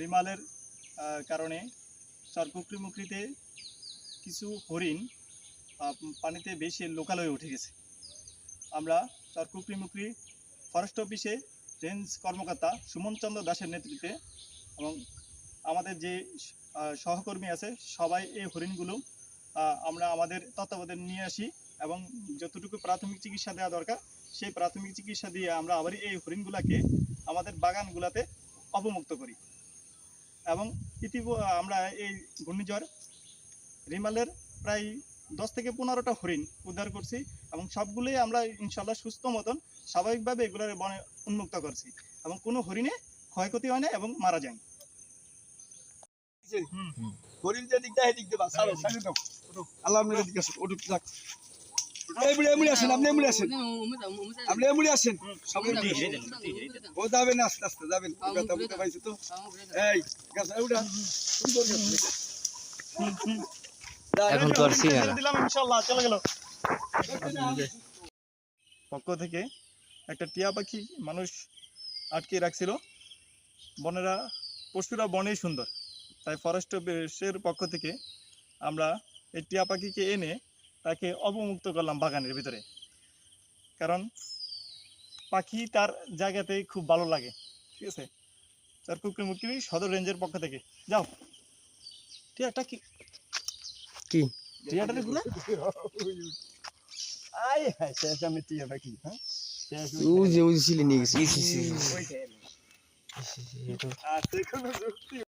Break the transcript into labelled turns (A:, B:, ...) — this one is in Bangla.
A: রিমালের কারণে চরকুকরি মুকরিতে কিছু হরিণ পানিতে বেশি লোকাল হয়ে উঠে গেছে। আমরা চরকুকরি মুকরি ফরেস্ট অফিসে রেঞ্জ কর্মকর্তা সুমন চন্দ্র দাসের নেতৃত্বে এবং আমাদের যে সহকর্মী আছে, সবাই এই হরিণগুলো আমরা আমাদের তত্ত্বাবধানে নিয়ে আসি এবং যতটুকু প্রাথমিক চিকিৎসা দেওয়া দরকার, সেই প্রাথমিক চিকিৎসা দিয়ে আমরা আবার এই হরিণগুলাকে আমাদের বাগানগুলাতে অবমুক্ত করি। এবং ইতিপ আমরা এই ঘূর্ণিঝড় রিমালের প্রায় দশ থেকে পনেরোটা হরিণ উদ্ধার করছি এবং সবগুলোই আমরা ইনশাল্লাহ সুস্থ মতন স্বাভাবিকভাবে এগুলোর বনে উন্মুক্ত করছি এবং কোনো হরিণে ক্ষয়ক্ষতি হয় না এবং মারা যায়।
B: হরিণ যে দিক দেয় দিক দেবা দাও। আল্লাহ দিকে ওটুক যাক। এমনি এমনি আসেন আপনি এমনি আসেন। আপনি এমনি আসেন। সবাই ও যাবেন আস্তে আস্তে যাবেন। ব্যথা বুঝতে পাইছে তো? এই গাছ উঠা। সুন্দর
C: এখন তো আর
A: হরিণ
C: সিনে
A: ছেড়ে
C: না।
A: দিলাম ইনশাল্লাহ চলে গেল। পক্ষ থেকে একটা টিয়া পাখি মানুষ আটকে রাখছিল। বনেরা পশুরা বনেই সুন্দর। তাই ফরেস্ট অফিসের পক্ষ থেকে আমরা এই টিয়া পাখিকে এনে তাকে অবমুক্ত করলাম বাগানের ভিতরে। কারণ পাখি তার জায়গাতেই খুব ভালো লাগে ঠিক আছে? তার কুকুর মুকুরি সদর রেঞ্জের পক্ষ থেকে। যাও। টিয়াটা কি?
C: কি?
A: টিয়াটা গুলা
B: আয় হ্যাঁ শেষ আমি টিয়া পাখি হ্যাঁ?
C: ও যে ওই ছিলে নিয়ে গেছে।